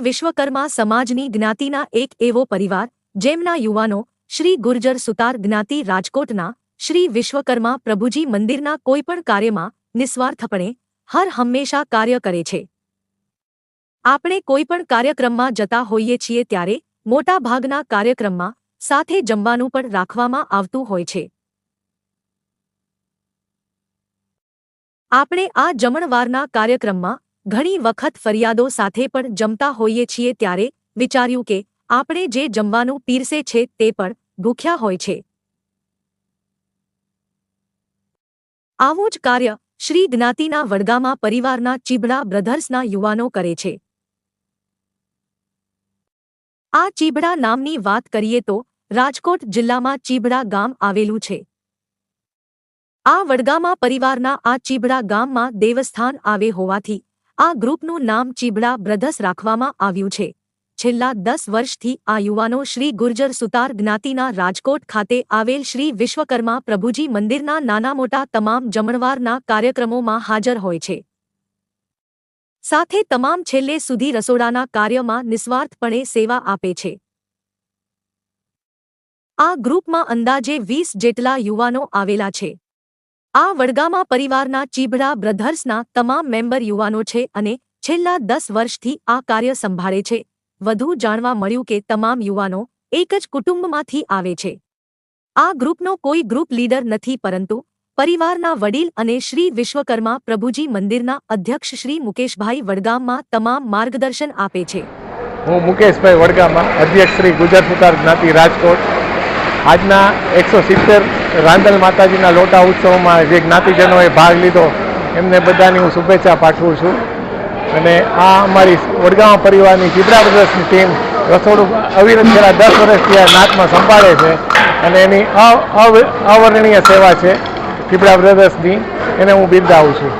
વિશ્વકર્મા સમાજની જ્ઞાતિના એક એવો પરિવાર, જેમના યુવાનો શ્રી ગુર્જર સુતાર જ્ઞાતિ રાજકોટના શ્રી વિશ્વકર્મા પ્રભુજી મંદિરના કોઈપણ કાર્યમાં નિસ્વાર્થપણે હર હંમેશા કાર્ય કરે છે. આપણે કોઈપણ કાર્યક્રમમાં જતા હોઈએ છીએ ત્યારે મોટાભાગના કાર્યક્રમમાં સાથે જમવાનું પણ રાખવામાં આવતું હોય છે. આપણે આ જમણવારના કાર્યક્રમમાં ઘણી વખત ફરિયાદો સાથે પણ જમતા હોઈએ છીએ ત્યારે વિચાર્યું કે આપણે જે જમવાનું પીરસે છે તે પણ ભૂખ્યા હોય છે. આવું જ કાર્ય શ્રી જ્ઞાતિના વડગામાં પરિવારના ચીબડા બ્રધર્સના યુવાનો કરે છે. આ ચીબડા નામની વાત કરીએ તો રાજકોટ જિલ્લામાં ચીબડા ગામ આવેલું છે. આ વડગામા પરિવારના આ ચીબડા ગામમાં દેવસ્થાન આવે હોવાથી આ ગ્રુપનું નામ ચીબડા બ્રધર્સ રાખવામાં આવ્યું છે. છેલ્લા દસ વર્ષથી આ યુવાનો શ્રી ગુર્જર સુતાર જ્ઞાતિના રાજકોટ ખાતે આવેલ શ્રી વિશ્વકર્મા પ્રભુજી મંદિરના નાના મોટા તમામ જમણવારના કાર્યક્રમોમાં હાજર હોય છે. સાથે તમામ છેલ્લે સુધી રસોડાના કાર્યમાં નિસ્વાર્થપણે સેવા આપે છે. આ ગ્રુપમાં અંદાજે વીસ જેટલા યુવાનો આવેલા છે. આ વડગામા પરિવારના ચીભડા બ્રધર્સના તમામ મેમ્બર યુવાનો છે અને છેલ્લા દસ વર્ષથી આ કાર્ય સંભાળે છે. વધુ જાણવા મળ્યું કે તમામ યુવાનો એક જ કુટુંબમાંથી આવે છે. આ ગ્રુપનો કોઈ ગ્રુપ લીડર નથી પરંતુ પરિવારના વડીલ અને શ્રી વિશ્વકર્મા પ્રભુજી મંદિરના અધ્યક્ષ શ્રી મુકેશભાઈ વડગામમાં તમામ માર્ગદર્શન આપે છે. હું મુકેશભાઈ વડગામા, અધ્યક્ષ શ્રી ગુજરાત સુતાર જ્ઞાતિ રાજકોટ. આજના એકસો સિત્તેર રાંદલ માતાજીના લોટા ઉત્સવમાં જે જ્ઞાતિજનોએ ભાગ લીધો, એમને બધાની હું શુભેચ્છા પાઠવું છું. અને આ અમારી વડગાંવ પરિવારની ચિત્રા બ્રદર્સની ટીમ રસોડું અવિરત છેલ્લા દસ વર્ષથી આ નાતમાં સંભાળે છે અને એની અવર્ણનીય સેવા છે ચીબડા બ્રદર્સની એને હું બિરદાવું છું.